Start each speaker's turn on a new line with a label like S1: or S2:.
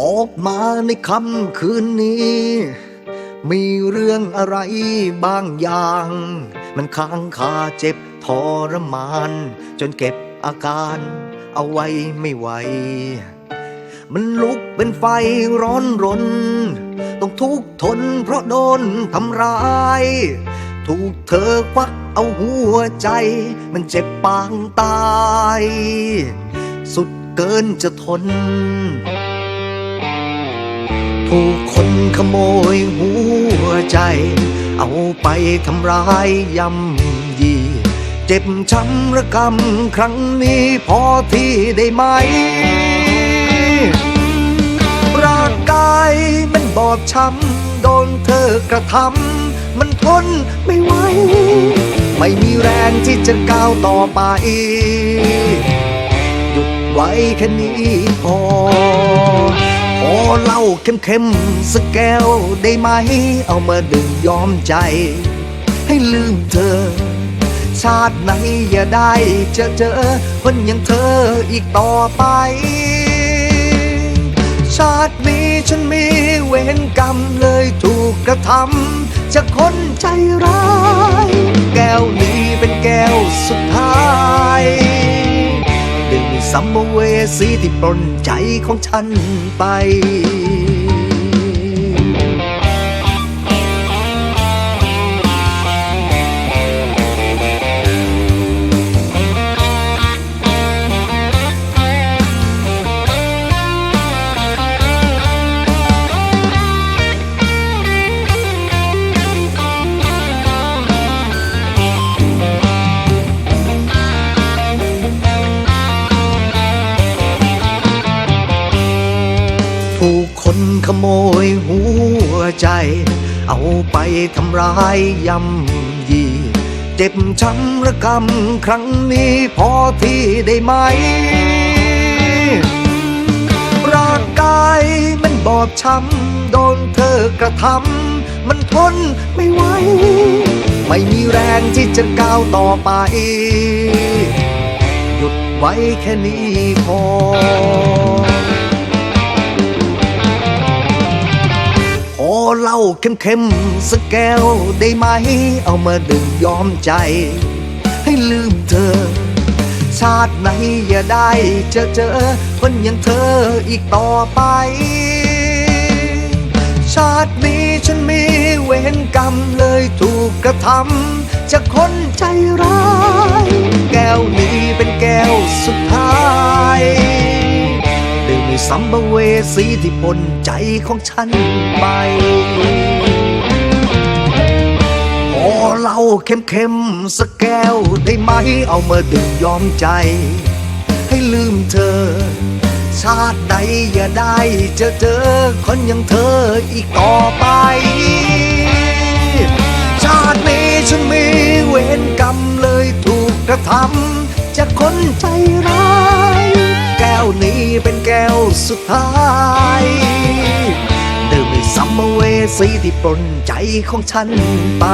S1: ออกมาในค่ำคืนนี้ มีเรื่องอะไรบางอย่าง มันค้างคาเจ็บทรมาน จนเก็บอาการเอาไว้ไม่ไหว มันลุกเป็นไฟร้อนรน ต้องทุกข์ทนเพราะโดนทำร้าย ถูกเธอควักเอาหัวใจ มันเจ็บปางตาย สุดเกินจะทน ถูกคนขโมยหัวใจ เอาไปทำร้ายย่ำยี เจ็บช้ำระกำครั้งนี้พอที่ได้ไหม ร่างกายมันบอบช้ำ โดนเธอกระทำมันทนไม่ไหว ไม่มีแรงที่จะก้าวต่อไปหยุดไว้แค่นี้พอ พอเหล่าเข้มๆสักแก้วได้ไหม เอามาดื่มยอมใจ ให้ลืมเธอ ชาติไหนอย่าได้เจอเจอคนอย่างเธออีกต่อไป ชาตินี้ฉันมีเวรกรรมเลยถูกกระทำจากคนใจร้าย แก้วนี้เป็นแก้วสุดท้าย สัมภเวสีที่ปล้นใจของฉันไป ถูกคนขโมยหัวใจ เอาไปทำร้ายย่ำยี เจ็บช้ำระกำครั้งนี้พอที่ได้ไหม ร่างกายมันบอบช้ำโดนเธอกระทำมันทนไม่ไหว ไม่มีแรงที่จะก้าวต่อไป หยุดไว้แค่นี้พอ เหล่าเข้มๆสักแก้วได้ไหม เอามาดื่มยอมใจ ให้ลืมเธอ ชาติไหนอย่าได้เจอเจอคนอย่างเธออีกต่อไป ชาตินี้ฉันมีเวรกรรมเลยถูกกระทำจากคนใจร้าย แก้วนี้เป็นแก้วสุดท้าย สัมภเวสีที่ปนใจของฉันไปพอเหล้าเข้มๆสักแก้วได้ไหมเอามาดื่มยอมใจ ให้ลืมเธอ ชาติใดอย่าได้เจอเจอคนอย่างเธออีกต่อไป ชาตินี้ฉันมีเวรกรรมเลยถูกกระทำจากคนใจ เป็นแก้วสุดท้ายดื่มในซัมภเวสีที่ปลนใจของฉันไป